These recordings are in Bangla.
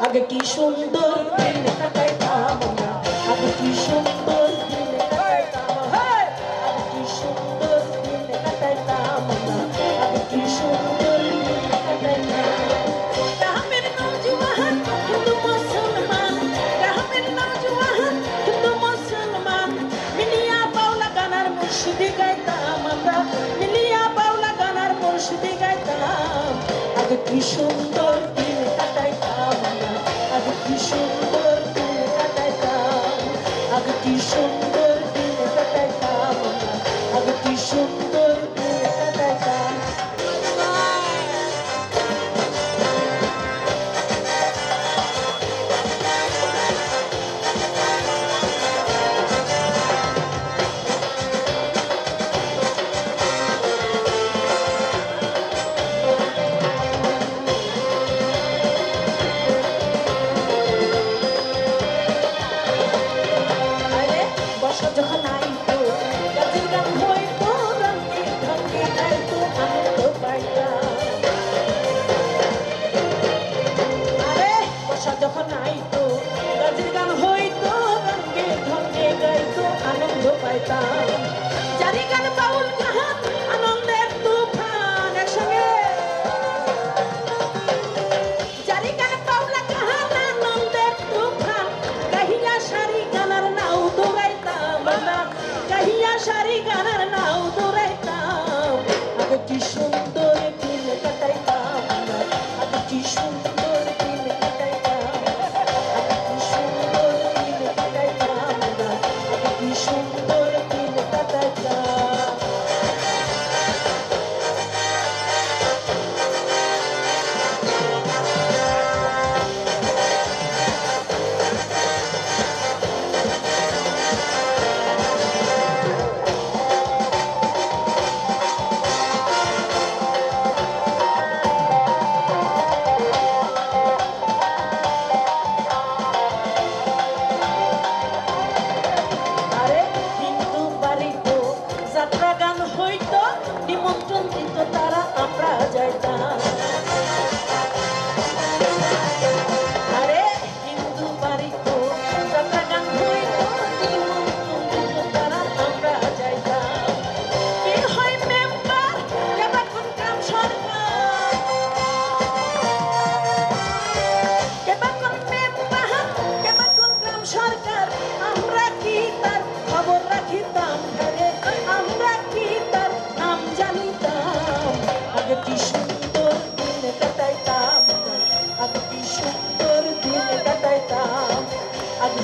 আগে কি সুন্দর দিন আগে কি সুন্দর দিন কাটাইতাম আগে কি সুন্দর দিন কাটাইতাম যখন আইতো গাছের গান হইতো রঙ্গে ঢঙ্গে গাইতো, আনন্দ পাইতাম। যারি গান বাউল গাহাত আনন্দের তুফান একসঙ্গে। যারি গান বাউলা গাহাত আনন্দের তুফান, গাহিয়া সারি গানার নাও তো গাইতাম গাহিয়া সারি গানার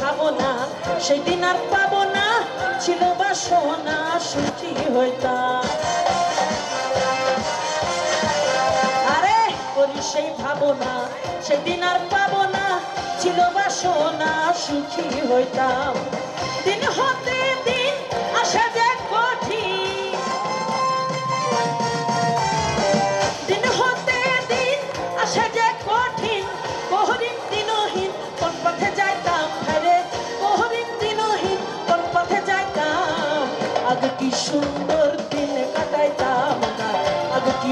খাব না সেদিন আর পাবো না ছিল বাসনা, সুখি হইতাম। আরে, করি সেই ভাবনা, সেদিন আর পাবো না ছিল বাসনা, সুখী হইতাম। দিন হতে দিন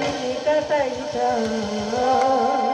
Thank you.